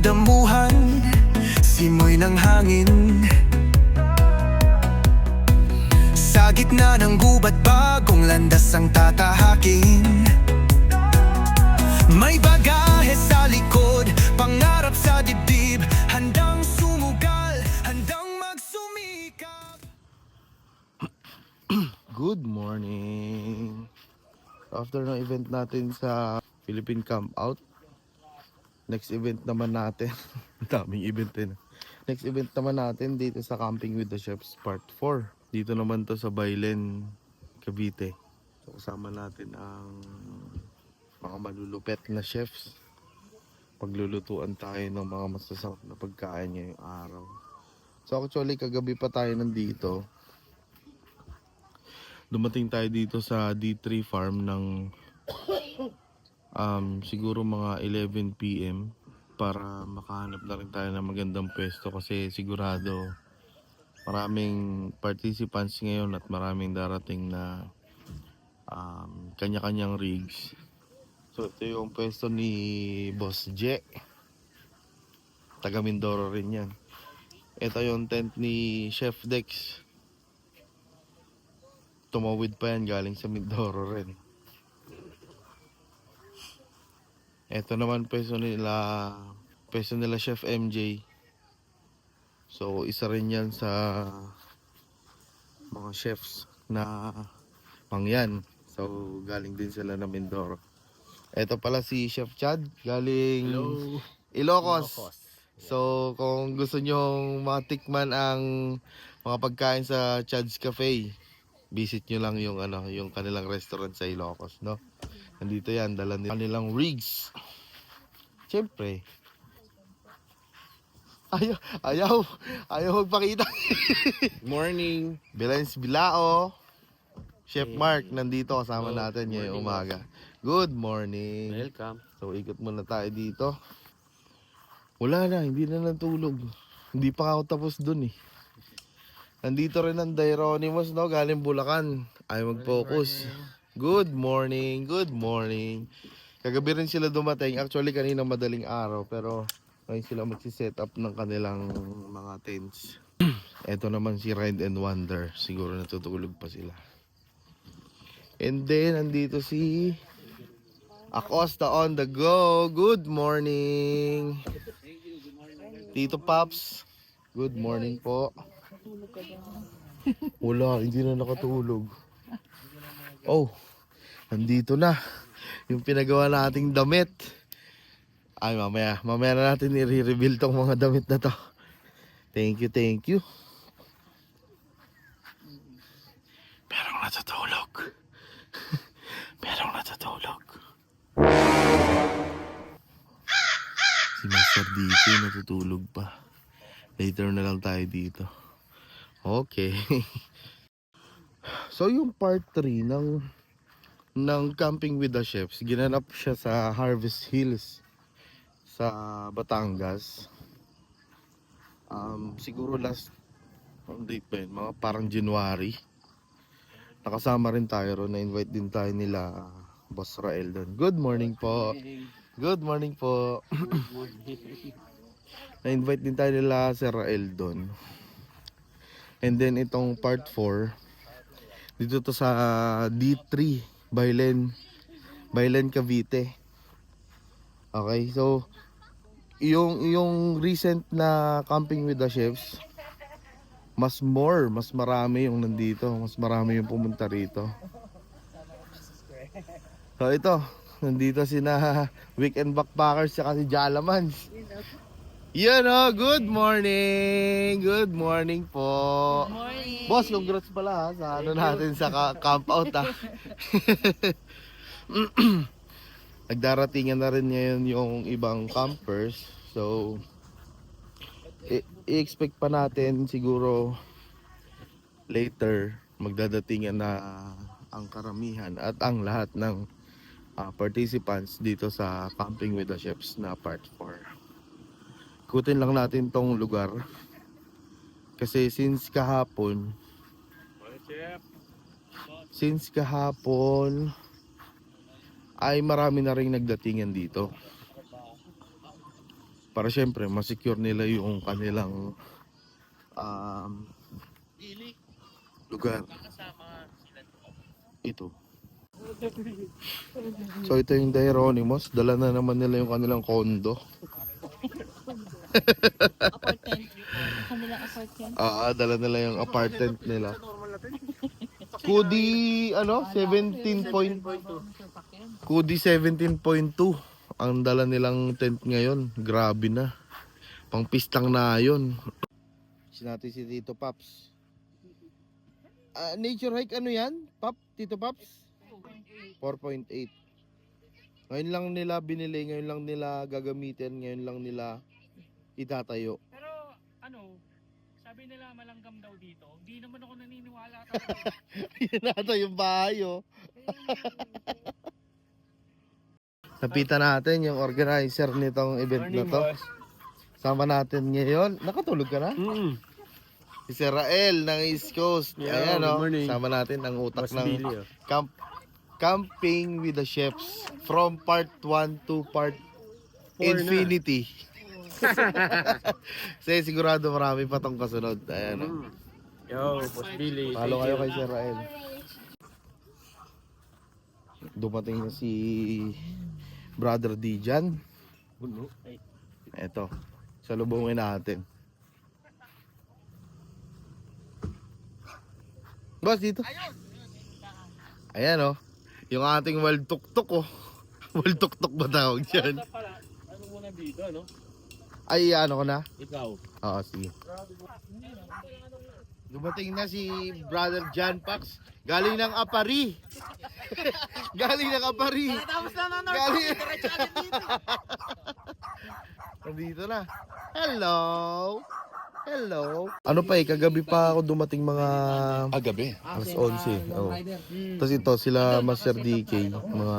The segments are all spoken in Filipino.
damuhan Simoy ng hangin. Sa gitna ng gubat bagong landas ang tatahakin. May bagahe sa likod, pangarap sa dibdib. Handang sumugal, handang magsumikap. Good morning! After ng event natin sa Philippine Camp Out, next event naman natin, daming event din. Next event naman natin dito sa Camping with the Chefs Part 4. Dito naman to sa Bailen, Cavite. So kasama natin ang mga malulupet na chefs. Paglulutuan tayo ng mga masasarap na pagkain ngayong araw. So actually kagabi pa tayo nandito dumating tayo dito sa D3 farm ng um, siguro mga 11 PM para makahanap na rin tayo ng magandang pwesto kasi sigurado maraming participants ngayon at maraming darating na um, kanya-kanyang rigs. So ito yung pwesto ni Boss Je. Taga Mindoro rin yan. Ito yung tent ni Chef Dex tumawid pa yan galing sa Mindoro rin. Ito naman peso nila peso nila Chef MJ. So isa rin yan sa mga chefs na pangyan. So galing din sila na Mindoro. Ito pala si Chef Chad galing Ilocos. So kung gusto nyong matikman ang mga pagkain sa Chad's Cafe, visit nyo lang yung ano, yung kanilang restaurant sa Ilocos, no? Nandito yan, dala nila kanilang rigs. Siyempre. Ayaw, ayaw, ayaw magpakita. Morning. Bilens Bilao. Chef Hey. Mark, nandito kasama Oh, natin ngayong umaga. Good morning. Welcome. So, ikot muna tayo dito. Wala na, hindi na natulog. Hindi pa ako tapos dun eh. Nandito rin ang Daironymous, no? Galing Bulacan. Ay mag-focus. Good morning, good morning. Kagabi rin sila dumating. Actually, kanina madaling araw. Pero ngayon sila magsiset up ng kanilang mga tents. Ito naman si Ride and Wonder. Siguro natutulog pa sila. And then, nandito si Acosta on the go. Good morning. Tito Paps. Good morning po. Wala, hindi na nakatulog. Oh, nandito na. Yung pinagawa nating damit. Ay, mamaya. Mamaya na natin i-reveal tong mga damit na to. Thank you, thank you. Merong natutulog. Merong natutulog. Si Master DJ natutulog pa. Later na lang tayo dito. Okay. so yung part 3 ng ng Camping with the Chefs, ginanap siya sa Harvest Hills sa Batangas. Um, siguro last ang date ba yun? Mga parang January. Nakasama rin tayo ron. Na-invite din tayo nila ah, Boss Rael doon. Good morning po. Good morning po. Na-invite din tayo nila Sir Rael doon. And then itong part 4 dito to sa D3 Bailen Bailen Cavite. Okay, so yung yung recent na camping with the chefs mas more, mas marami yung nandito, mas marami yung pumunta rito. So ito, nandito si na Weekend Backpackers saka si Jalamans. Yan oh, good morning! Good morning po! Morning. Boss, congrats pala ha, sa ano natin sa ka- camp out ha. Nagdaratingan na rin ngayon yung ibang campers. So, i- i-expect pa natin siguro later magdadatingan na ang karamihan at ang lahat ng ah, participants dito sa Camping with the Chefs na part 4. Ikutin lang natin tong lugar. Kasi since kahapon, since kahapon, ay marami na rin nagdatingan dito. Para syempre, masecure nila yung kanilang um, lugar. Ito. So ito yung Hieronymus. Dala na naman nila yung kanilang kondo. Apartment. Kanilang apartment. Ah, dala nila yung apartment nila. Kudi, ano? 17 point... Kudi 17.2 ang dala nilang tent ngayon. Grabe na. Pang pistang na yun. Si natin si Tito Paps. Ah, nature hike ano yan? Pap? Tito Paps? 4.8. Ngayon lang nila binili, ngayon lang nila gagamitin, ngayon lang nila itatayo. Pero ano, sabi nila malanggam daw dito. Hindi naman ako naniniwala talaga. Yan ata yung bahay, oh. Napita natin yung organizer nitong event na to. Sama natin ngayon. Nakatulog ka na? Mm. Si Sir Rael ng East Coast. Yeah, Ayan, good oh. morning. Sama natin ang utak Mas ng Billy, oh. camp camping with the chefs from part 1 to part Four na. infinity. Kasi sigurado marami pa tong kasunod. Ayan, oh. Yo, Boss Billy. Thank kayo kay Sir Rael. Dumating na si Brother Dijan. Eto, salubungin natin. Boss, dito. Ayan oh. Yung ating wild tuktok oh. Wild tuktok ba tawag dyan? Pala, ano muna dito, ano? Ay, ano ko na? Ikaw. Oo, sige. Dumating na si Brother John Pax. Galing ng Apari. Galing ng Apari. Tapos na na Galing. Nandito na. Hello. Hello. Ano pa eh, kagabi pa ako dumating mga Ah, gabi. alas 11. Oh. Tapos ito, sila Master DK, mga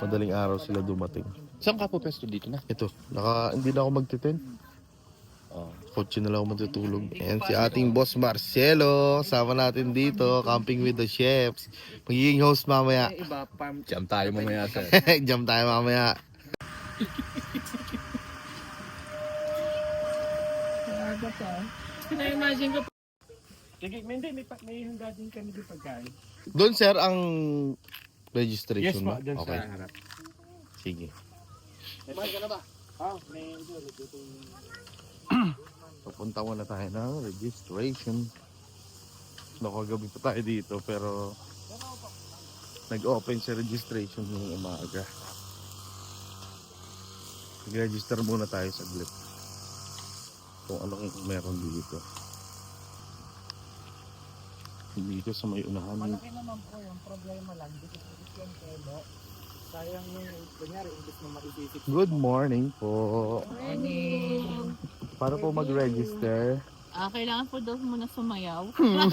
madaling araw sila dumating. Saan ka po pesto dito na? Ito, naka, hindi na ako magtitent. Oh. Kotse na lang ako matutulog. Ayan si ating boss Marcelo. Sama natin dito. Camping with the chefs. Magiging host mamaya. Iba, farm. Jam tayo mamaya, sir. Jam tayo mamaya. Pina-imagine ko. Sige, hindi, may, pa- may handa din kami di pagkain. Doon sir ang Yes registration po, mo? dun Okay. sa harap. Sige. May ka na ba? Ah, may ito. Papunta muna tayo ng registration. Nakagabi pa tayo dito pero nag-open sa registration ng umaga. Nag-register muna tayo saglit. Kung anong meron dito. Dito sa may unahan. Malaki naman po yung problema lang. Dito sa Christian Kelo. Sayang yung, kunyari, imbis na maisisip. Good morning po. Morning. Paano po mag-register? Ah, kailangan po daw muna sumayaw. Kaya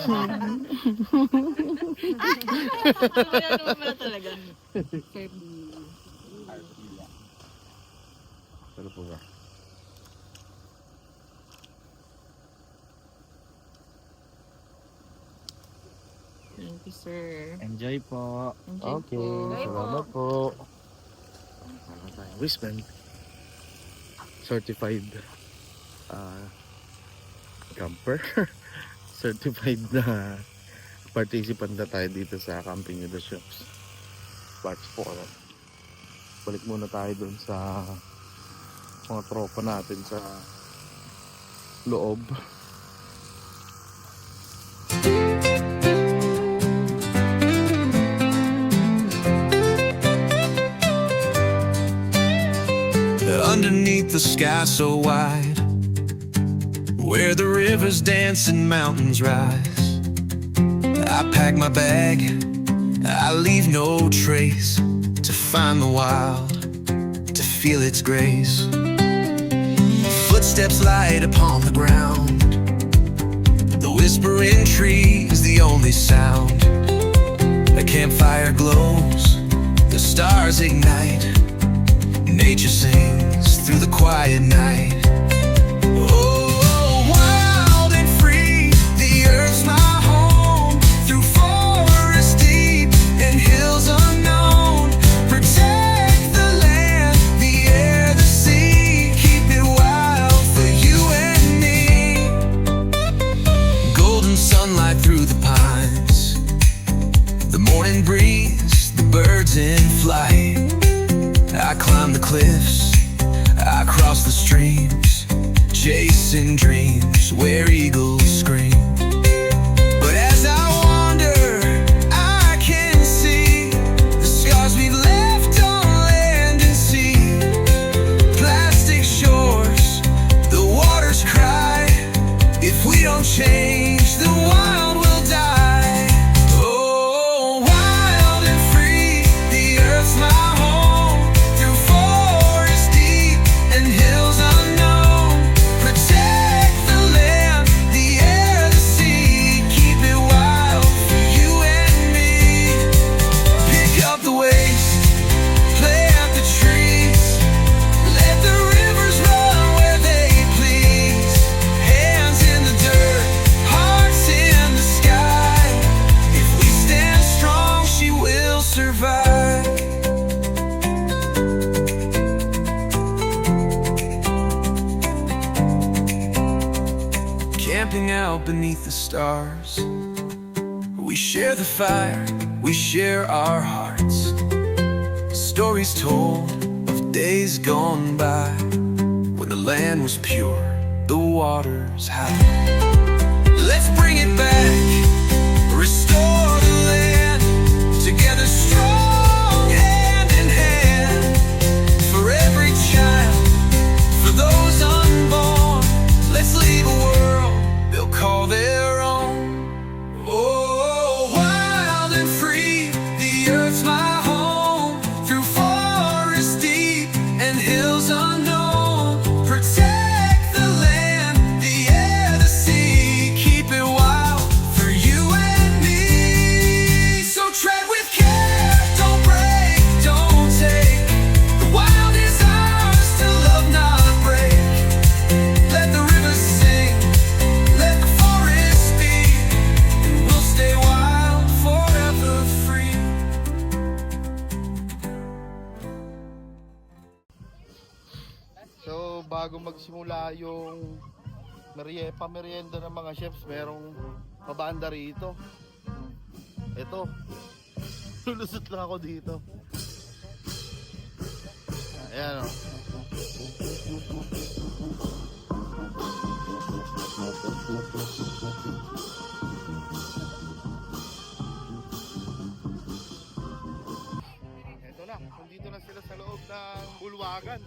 naman pala talaga. Ano po ba? Thank you, sir. Enjoy po. Enjoy Okay, po. salamat po. Ano tayo? Wristband. Certified uh, camper. Certified na participant na tayo dito sa Camping with the Shops. Part 4. Balik muna tayo dun sa mga tropa natin sa loob. Underneath the sky so wide Where the rivers dance and mountains rise. I pack my bag I leave no trace To find the wild To feel its grace. Footsteps light upon the ground The whispering trees The only sound. A campfire glows The stars ignite Nature sings through the quiet night. fire, we share our hearts. Stories told of days gone by when the land was pure, the waters high. Let's bring it. pula yung merie, pamerienda ng mga chefs. Merong mabanda rito. Ito. Lulusot lang ako dito. Ayan o. Ito na. Nandito na sila sa loob ng bulwagan.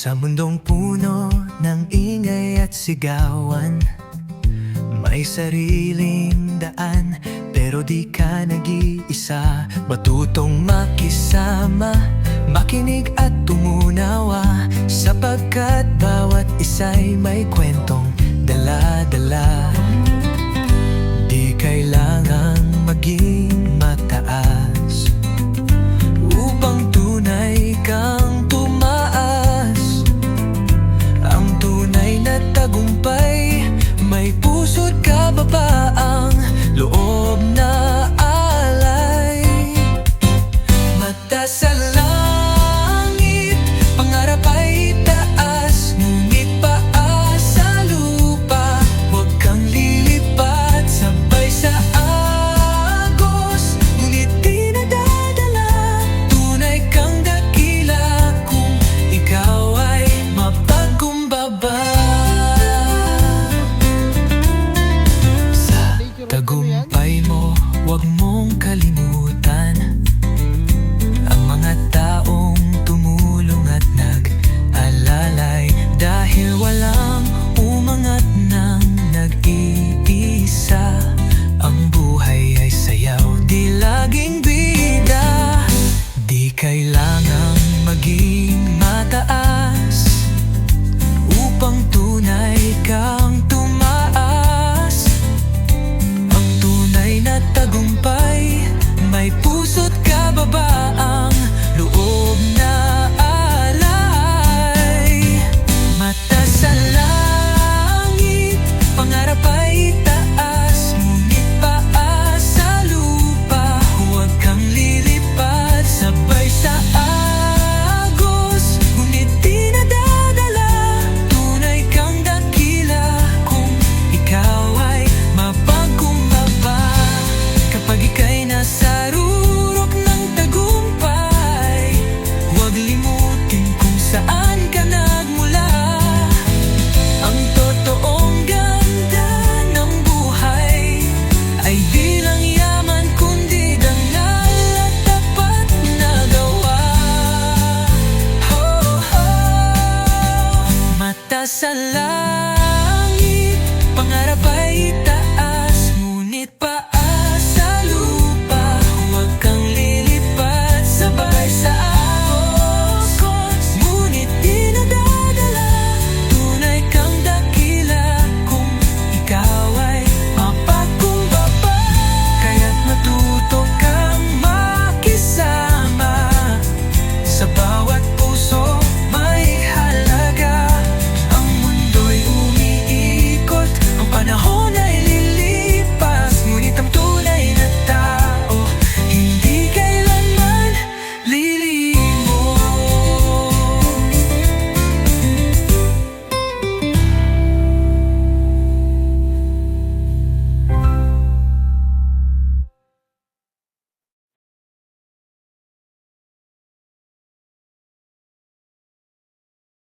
Sa mundong puno ng ingay at sigawan May sariling daan pero di ka nag-iisa. Matutong makisama, makinig at tumunawa Sapagkat bawat isa'y may kwentong dala-dala. Di kailangang maging mataas Upang tunay kang but